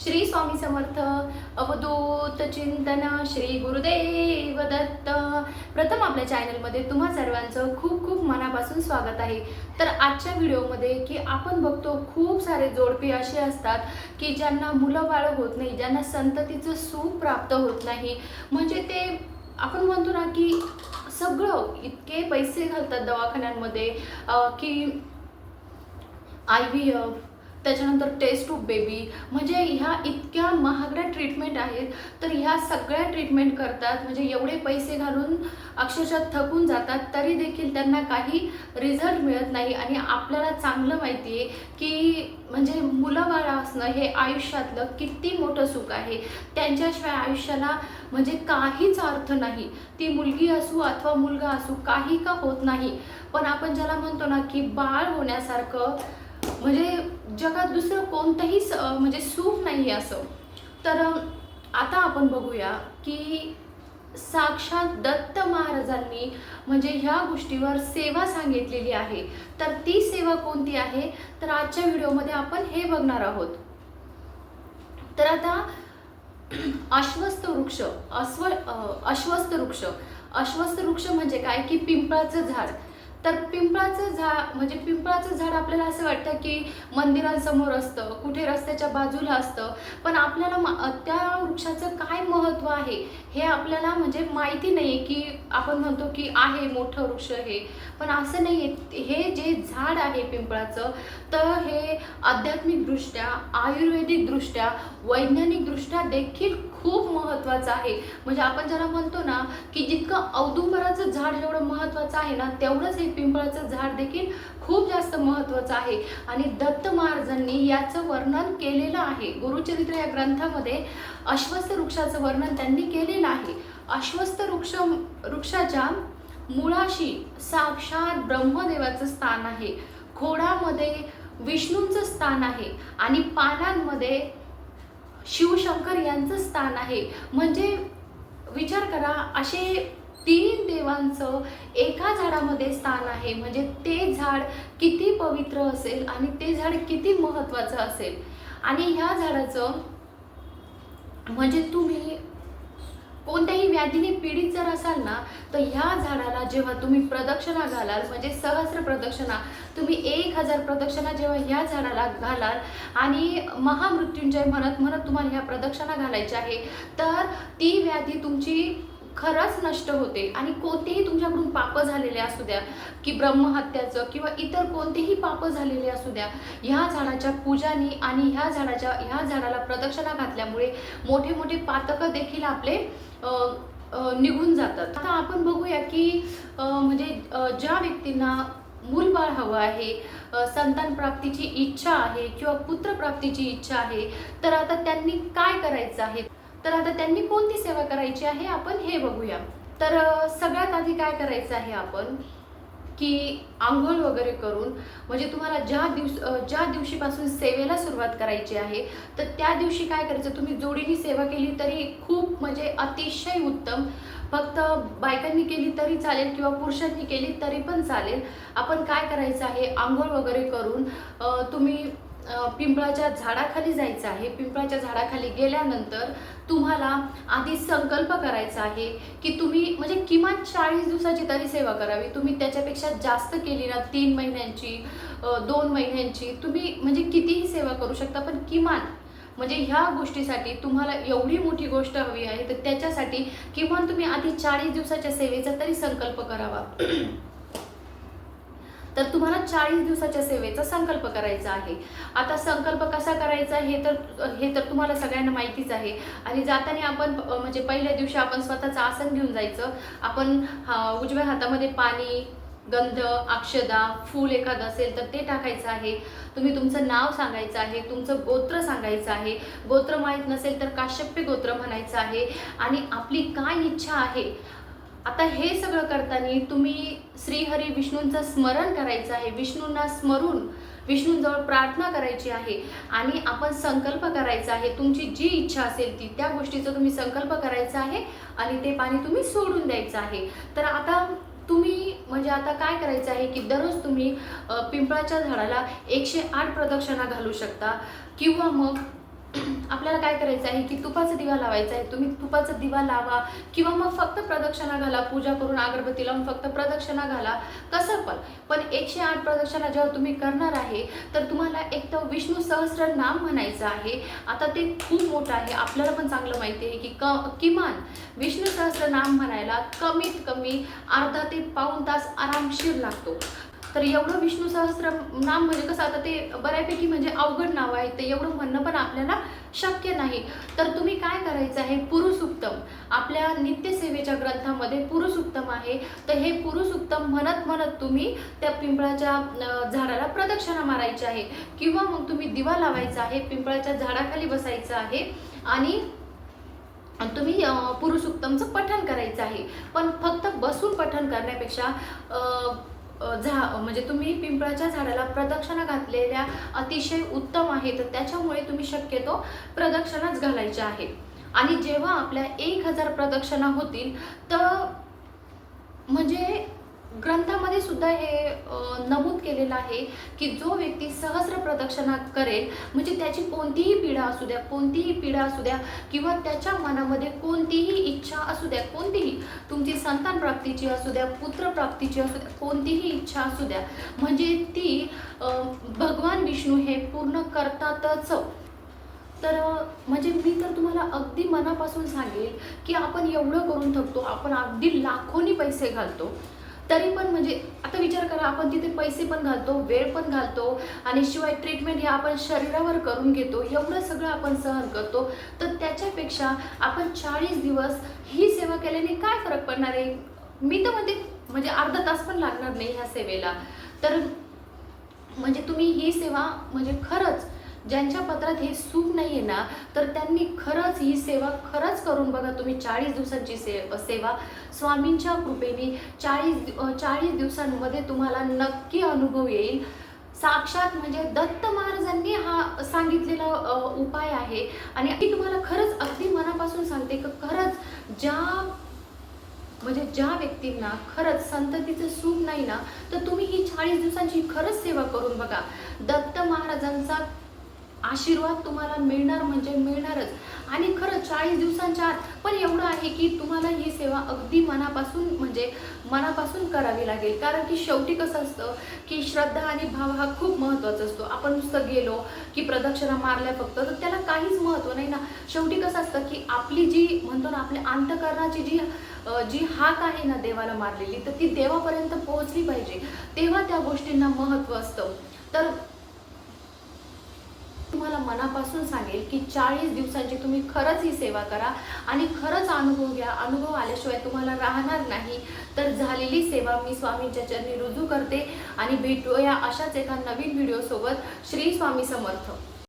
श्री स्वामी समर्थ अवधूत चिंतन श्री गुरुदेव दत्त. प्रथम आपल्या चॅनलमध्ये तुम्हा सर्वांचं खूप खूप मनापासून स्वागत आहे. तर आजच्या व्हिडिओमध्ये की आपण बघतो खूप सारे जोडपे असे असतात की ज्यांना मुलं बाळ होत नाही ज्यांना संततीचं सुख प्राप्त होत नाही. म्हणजे ते आपण म्हणतो ना की सगळं इतके पैसे घालतात दवाखान्यांमध्ये की आय व्ही एफ त्याच्यानंतर टेस्ट टू बेबी म्हणजे ह्या इतक्या महागड्या ट्रीटमेंट आहेत तर ह्या सगळ्या ट्रीटमेंट करतात. म्हणजे एवढे पैसे घालून अक्षरशः थकून जातात तरी देखील त्यांना काही रिझल्ट मिळत नाही. आणि आपल्याला चांगलं माहिती आहे की म्हणजे मुलं बाळा असणं हे आयुष्यातलं किती मोठं सुख आहे. त्यांच्याशिवाय आयुष्याला म्हणजे काहीच अर्थ नाही. ती मुलगी असू अथवा मुलगा असू काही का होत नाही. पण आपण ज्याला म्हणतो ना की बाळ होण्यासारखं म्हणजे जगात दुसरं कोणतंही स म्हणजे सुख नाही आहे असं. तर आता आपण बघूया की साक्षात दत्त महाराजांनी म्हणजे ह्या गोष्टीवर सेवा सांगितलेली आहे. तर ती सेवा कोणती आहे? तर आजच्या व्हिडिओमध्ये आपण हे बघणार आहोत. तर आता अश्वस्त वृक्ष अस्व अश्वस्त वृक्ष. अश्वस्त वृक्ष म्हणजे काय? की पिंपळाचं झाड. तर पिंपळाचं झाड म्हणजे पिंपळाचं झाड आपल्याला असं वाटतं की मंदिरांसमोर असतं कुठे रस्त्याच्या बाजूला असतं पण आपल्याला त्या वृक्षाचं काय महत्त्व आहे हे आपल्याला म्हणजे माहिती नाही की आपण म्हणतो की आहे मोठं वृक्ष हे. पण असं नाही आहे हे जे झाड आहे पिंपळाचं तर हे आध्यात्मिकदृष्ट्या आयुर्वेदिकदृष्ट्या वैज्ञानिकदृष्ट्या देखील खूप महत्त्वाचं आहे. म्हणजे आपण ज्याला म्हणतो ना की जितकं औदुंबराचं झाड जेवढं महत्त्वाचं आहे ना तेवढंच हे पिंपळाचं झाड देखील खूप जास्त महत्त्वाचं आहे. आणि दत्त महाराजांनी याचं वर्णन केलेलं आहे. गुरुचरित्र या ग्रंथामध्ये अश्वस्थ वृक्षाचं वर्णन त्यांनी केलेलं आहे. अश्वस्थ वृक्ष वृक्षाच्या मुळाशी साक्षात ब्रह्मदेवाचं स्थान आहे. खोडामध्ये विष्णूंचं स्थान आहे. आणि पानांमध्ये शिवशंकर यांचं स्थान आहे. म्हणजे विचार करा असे तीन देवांचं एका झाडामध्ये स्थान आहे. म्हणजे ते झाड किती पवित्र असेल आणि ते झाड किती महत्त्वाचं असेल. आणि ह्या झाडाचं म्हणजे तुम्ही कोणत्याही व्याधीने पीडित जर असाल ना तर ह्या झाडाला जेव्हा तुम्ही प्रदक्षिणा घालाल म्हणजे सहस्र प्रदक्षिणा तुम्ही एक हजार प्रदक्षिणा जेव्हा ह्या झाडाला घालाल आणि महामृत्युंजय म्हणत म्हणत तुम्हाला ह्या प्रदक्षिणा घालायच्या आहे तर ती व्याधी तुमची खरंच नष्ट होते. आणि कोणतेही तुमच्याकडून पापं झालेले असू द्या की ब्रह्महत्याचं किंवा इतर कोणतेही पापं झालेले असू द्या ह्या झाडाच्या पूजानी आणि ह्या झाडाच्या ह्या झाडाला प्रदक्षिणा घातल्यामुळे मोठे मोठे पातकं देखील आपले निघून जातात. आता आपण बघूया की म्हणजे ज्या व्यक्तींना मूलबाळ हवं आहे संतान प्राप्तीची इच्छा आहे किंवा पुत्रप्राप्तीची इच्छा आहे तर आता त्यांनी काय करायचं आहे? तर आता त्यांनी कोणती सेवा करायची आहे? आपण हे बघूया. तर सगळ्यात आधी काय करायचं आहे आपण? की आंघोळ वगैरे करून म्हणजे तुम्हाला ज्या दिवस ज्या दिवशीपासून सेवेला सुरुवात करायची आहे तर त्या दिवशी काय करायचं? तुम्ही जोडीने सेवा केली तरी खूप म्हणजे अतिशय उत्तम. फक्त बायकांनी केली तरी चालेल किंवा पुरुषांनी केली तरी पण चालेल. आपण काय करायचं आहे? आंघोळ वगैरे करून तुम्ही पिंपळाच्या झाडाखाली जायचं आहे. पिंपळाच्या झाडाखाली गेल्यानंतर तुम्हाला आधी संकल्प करायचा आहे की तुम्ही म्हणजे किमान चाळीस दिवसाची तरी सेवा करावी. तुम्ही त्याच्यापेक्षा जास्त केली ना तीन महिन्यांची दोन महिन्यांची तुम्ही म्हणजे कितीही सेवा करू शकता पण किमान म्हणजे ह्या गोष्टीसाठी तुम्हाला एवढी मोठी गोष्ट हवी आहे तर त्याच्यासाठी किमान तुम्ही आधी चाळीस दिवसाच्या सेवेचा तरी संकल्प करावा. तर तुम्हाला चाळीस दिवसाच्या सेवेचा संकल्प करायचा आहे. आता संकल्प कसा करायचा हे तर हे तर तुम्हाला सगळ्यांना माहितीच आहे. आणि जाताना आपण म्हणजे पहिल्या दिवशी आपण स्वतःचं आसन घेऊन जायचं. आपण हा, उजव्या हातामध्ये पाणी गंध अक्षदा फूल एखादं असेल तर ते टाकायचं आहे. तुम्ही तुमचं नाव सांगायचं आहे तुमचं गोत्र सांगायचं आहे. गोत्र माहीत नसेल तर काश्यप्य गोत्र म्हणायचं आहे. आणि आपली काय इच्छा आहे आता हे सगळं करताना तुम्ही श्रीहरी विष्णूंचं स्मरण करायचं आहे. विष्णूंना स्मरून विष्णूंजवळ प्रार्थना करायची आहे. आणि आपण संकल्प करायचा आहे. तुमची जी इच्छा असेल ती त्या गोष्टीचा तुम्ही संकल्प करायचा आहे आणि ते पाणी तुम्ही सोडून द्यायचं आहे. तर आता तुम्ही म्हणजे आता काय करायचं आहे की दररोज तुम्ही पिंपळाच्या झाडाला एकशे आठ प्रदक्षिणा घालू शकता किंवा मग आपल्याला काय करायचं आहे की तुपाचा दिवा लावायचा आहे. तुम्ही तुपाचा दिवा लावा किंवा मग फक्त प्रदक्षिणा घाला पूजा करून अगरबत्ती लावून फक्त प्रदक्षिणा घाला. कसं पण पण एकशे आठ प्रदक्षिणा जेव्हा तुम्ही करणार आहे तर तुम्हाला एक तर विष्णू सहस्र नाम म्हणायचं आहे. आता ते खूप मोठं आहे. आपल्याला पण चांगलं माहिती आहे की क किमान विष्णू सहस्र नाम म्हणायला कमीत कमी अर्धा ते पाऊण तास आरामशीर लागतो. तर एवढं विष्णू सहस्त्र नाम म्हणजे कसं आता ते बऱ्यापैकी म्हणजे अवघड नाव आहे ते एवढं म्हणणं पण आपल्याला शक्य नाही. तर तुम्ही काय करायचं आहे? पुरुषोत्तम आपल्या नित्यसेवेच्या ग्रंथामध्ये पुरुषोत्तम आहे. तर हे पुरुषोत्तम म्हणत म्हणत तुम्ही त्या पिंपळाच्या झाडाला प्रदक्षिणा मारायची आहे. किंवा मग तुम्ही दिवा लावायचा आहे पिंपळाच्या झाडाखाली बसायचं आहे आणि तुम्ही पुरुषोत्तमचं पठण करायचं आहे. पण फक्त बसून पठण करण्यापेक्षा झा म्हणजे तुम्ही पिंपळाच्या झाडाला प्रदक्षिणा घातलेल्या अतिशय उत्तम आहे तर त्याच्यामुळे तुम्ही शक्यतो प्रदक्षिणाच घालायच्या आहे आणि जेव्हा आपल्या एक हजार प्रदक्षिणा होतील तर म्हणजे ग्रंथामध्ये सुद्धा हे नमूद केलेलं आहे की जो व्यक्ती सहस्र प्रदक्षिणा करेल म्हणजे त्याची कोणतीही पीडा असू द्या कोणतीही पीडा असू द्या किंवा त्याच्या मनामध्ये कोणतीही इच्छा असू द्या कोणतीही तुमची संतान प्राप्तीची असू द्या पुत्र प्राप्तीची असू द्या कोणतीही इच्छा असू द्या म्हणजे ती भगवान विष्णू हे पूर्ण करतातच. तर म्हणजे मी तर तुम्हाला अगदी मनापासून सांगेल की आपण एवढं करून थकतो आपण अगदी लाखोनी पैसे घालतो. तरी पण म्हणजे आता विचार करा आपण तिथे पैसे पण घालतो वेळ पण घालतो आणि शिवाय ट्रीटमेंट हे आपण शरीरावर करून घेतो एवढं सगळं आपण सहन करतो तर त्याच्यापेक्षा आपण चाळीस दिवस ही सेवा केल्याने काय फरक पडणार आहे? मी तर म्हणते म्हणजे अर्धा तास पण लागणार नाही ह्या सेवेला. तर म्हणजे तुम्ही ही सेवा म्हणजे खरंच ज्यांच्या पत्रात हे सुख नाही आहे ना तर त्यांनी खरंच ही सेवा खरंच करून बघा तुम्ही चाळीस दिवसांची से सेवा स्वामींच्या कृपेने चाळीस चाळीस दिवसांमध्ये तुम्हाला नक्की अनुभव येईल. साक्षात म्हणजे दत्त महाराजांनी हा सांगितलेला उपाय आहे. आणि मी तुम्हाला खरंच अगदी मनापासून सांगते की खरंच ज्या म्हणजे ज्या व्यक्तींना खरंच संततीचं सुख नाही ना तर तुम्ही ही चाळीस दिवसांची खरंच सेवा करून बघा. दत्त महाराजांचा आशीर्वाद तुम्हाला मिळणार म्हणजे मिळणारच. आणि खरं चाळीस दिवसांच्या आत पण एवढं आहे की तुम्हाला ही सेवा अगदी मनापासून म्हणजे मनापासून करावी लागेल. कारण की शेवटी कसं असतं की श्रद्धा आणि भाव हा खूप महत्त्वाचा असतो. आपण नुसतं गेलो की प्रदक्षिणा मारल्या फक्त तर त्याला काहीच महत्त्व नाही ना. शेवटी कसं असतं की आपली जी म्हणतो ना आपल्या अंतकरणाची जी जी हाक आहे ना देवाला मारलेली तर ती देवापर्यंत पोहोचली पाहिजे. तेव्हा त्या गोष्टींना महत्त्व असतं. तर तुम्हाला मनापासून सांगेल की चाळीस दिवसांची तुम्ही खरंच ही सेवा करा आणि खरंच अनुभव घ्या. अनुभव आल्याशिवाय तुम्हाला राहणार नाही. तर झालेली सेवा मी स्वामींच्या चरणी रुजू करते आणि भेटूया अशाच एका नवीन व्हिडिओसोबत श्री स्वामी समर्थ.